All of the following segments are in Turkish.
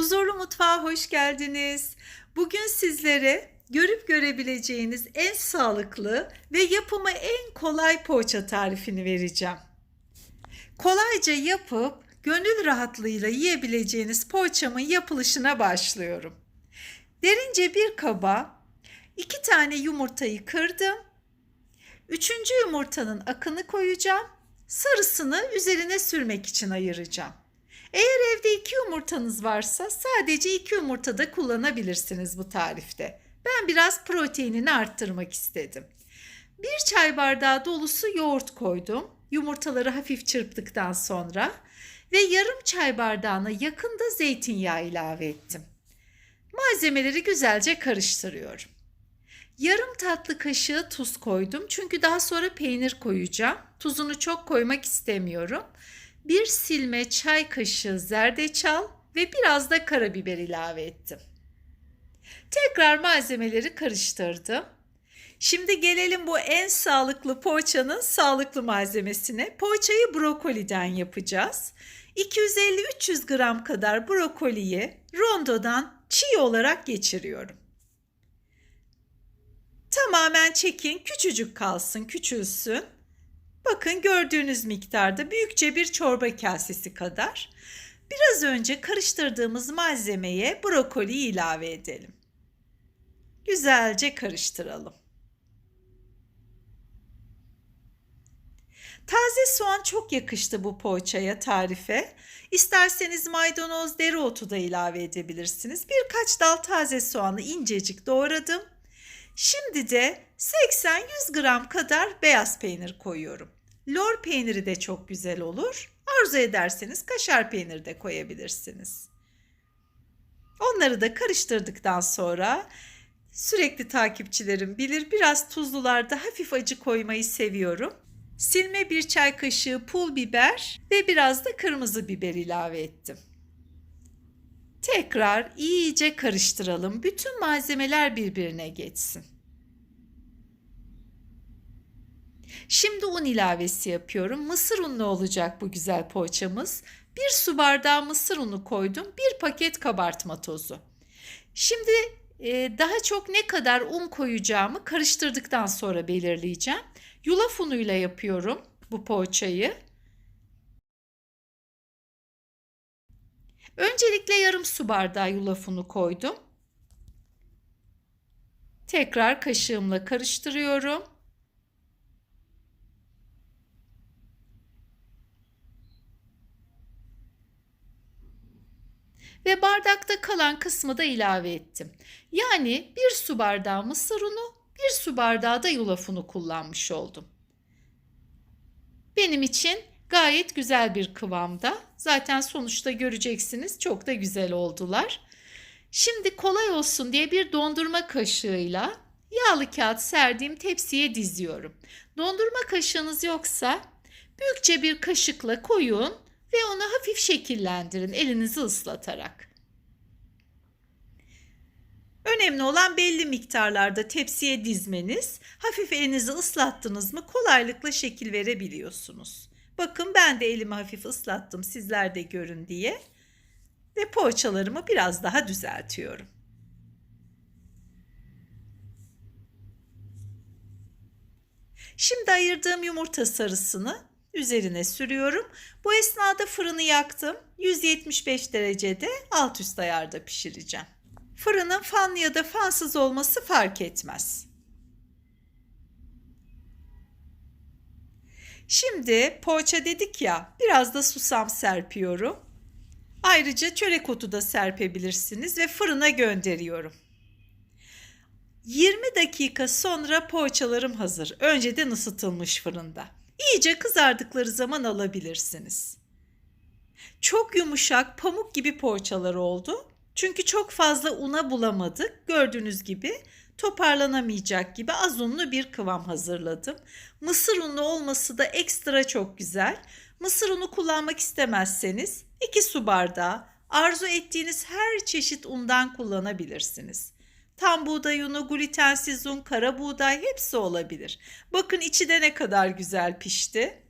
Huzurlu Mutfağa hoş geldiniz. Bugün sizlere görüp görebileceğiniz en sağlıklı ve yapımı en kolay poğaça tarifini vereceğim. Kolayca yapıp gönül rahatlığıyla yiyebileceğiniz poğaçamın yapılışına başlıyorum. Derince bir kaba iki tane yumurtayı kırdım. Üçüncü yumurtanın akını koyacağım. Sarısını üzerine sürmek için ayıracağım. Eğer evde iki yumurtanız varsa sadece iki yumurta da kullanabilirsiniz bu tarifte. Ben biraz proteinini arttırmak istedim. Bir çay bardağı dolusu yoğurt koydum. Yumurtaları hafif çırptıktan sonra ve yarım çay bardağına yakında zeytinyağı ilave ettim. Malzemeleri güzelce karıştırıyorum. Yarım tatlı kaşığı tuz koydum çünkü daha sonra peynir koyacağım. Tuzunu çok koymak istemiyorum. Bir silme çay kaşığı zerdeçal ve biraz da karabiber ilave ettim. Tekrar malzemeleri karıştırdım. Şimdi gelelim bu en sağlıklı poğaçanın sağlıklı malzemesine. Poğaçayı brokoliden yapacağız. 250-300 gram kadar brokoliyi rondodan çiğ olarak geçiriyorum. Tamamen çekin, küçücük kalsın, küçülsün. Bakın gördüğünüz miktarda büyükçe bir çorba kasesi kadar. Biraz önce karıştırdığımız malzemeye brokoliyi ilave edelim. Güzelce karıştıralım. Taze soğan çok yakıştı bu poğaçaya tarife. İsterseniz maydanoz, dereotu da ilave edebilirsiniz. Birkaç dal taze soğanı incecik doğradım. Şimdi de 80-100 gram kadar beyaz peynir koyuyorum. Lor peyniri de çok güzel olur. Arzu ederseniz kaşar peyniri de koyabilirsiniz. Onları da karıştırdıktan sonra sürekli takipçilerim bilir biraz tuzlularda hafif acı koymayı seviyorum. Silme bir çay kaşığı pul biber ve biraz da kırmızı biber ilave ettim. Tekrar iyice karıştıralım. Bütün malzemeler birbirine geçsin. Şimdi un ilavesi yapıyorum. Mısır unlu olacak bu güzel poğaçamız. Bir su bardağı mısır unu koydum. Bir paket kabartma tozu. Şimdi e, daha çok ne kadar un koyacağımı karıştırdıktan sonra belirleyeceğim. Yulaf unuyla yapıyorum bu poğaçayı. Öncelikle yarım su bardağı yulaf unu koydum. Tekrar kaşığımla karıştırıyorum. Ve bardakta kalan kısmı da ilave ettim. Yani bir su bardağı mısır unu, bir su bardağı da yulaf unu kullanmış oldum. Benim için gayet güzel bir kıvamda. Zaten sonuçta göreceksiniz çok da güzel oldular. Şimdi kolay olsun diye bir dondurma kaşığıyla yağlı kağıt serdiğim tepsiye diziyorum. Dondurma kaşığınız yoksa büyükçe bir kaşıkla koyun ve onu hafif şekillendirin elinizi ıslatarak. Önemli olan belli miktarlarda tepsiye dizmeniz. Hafif elinizi ıslattınız mı kolaylıkla şekil verebiliyorsunuz. Bakın ben de elimi hafif ıslattım sizler de görün diye. Ve poğaçalarımı biraz daha düzeltiyorum. Şimdi ayırdığım yumurta sarısını üzerine sürüyorum. Bu esnada fırını yaktım. 175 derecede alt üst ayarda pişireceğim. Fırının fanlı ya da fansız olması fark etmez. Şimdi poğaça dedik ya biraz da susam serpiyorum. Ayrıca çörek otu da serpebilirsiniz ve fırına gönderiyorum. 20 dakika sonra poğaçalarım hazır. Önceden ısıtılmış fırında. İyice kızardıkları zaman alabilirsiniz. Çok yumuşak, pamuk gibi poğaçalar oldu. Çünkü çok fazla una bulamadık. Gördüğünüz gibi toparlanamayacak gibi az unlu bir kıvam hazırladım. Mısır unlu olması da ekstra çok güzel. Mısır unu kullanmak istemezseniz 2 su bardağı arzu ettiğiniz her çeşit undan kullanabilirsiniz. Tam buğday unu, glutensiz un, kara buğday hepsi olabilir. Bakın içi de ne kadar güzel pişti.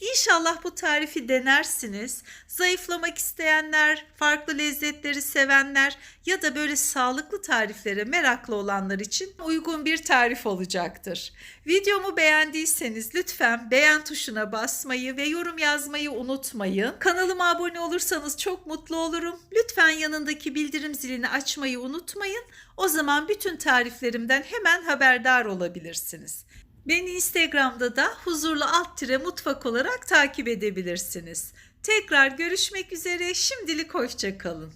İnşallah bu tarifi denersiniz. Zayıflamak isteyenler, farklı lezzetleri sevenler ya da böyle sağlıklı tariflere meraklı olanlar için uygun bir tarif olacaktır. Videomu beğendiyseniz lütfen beğen tuşuna basmayı ve yorum yazmayı unutmayın. Kanalıma abone olursanız çok mutlu olurum. Lütfen yanındaki bildirim zilini açmayı unutmayın. O zaman bütün tariflerimden hemen haberdar olabilirsiniz. Beni Instagram'da da huzurlu alt tire mutfak olarak takip edebilirsiniz. Tekrar görüşmek üzere. Şimdilik hoşça kalın.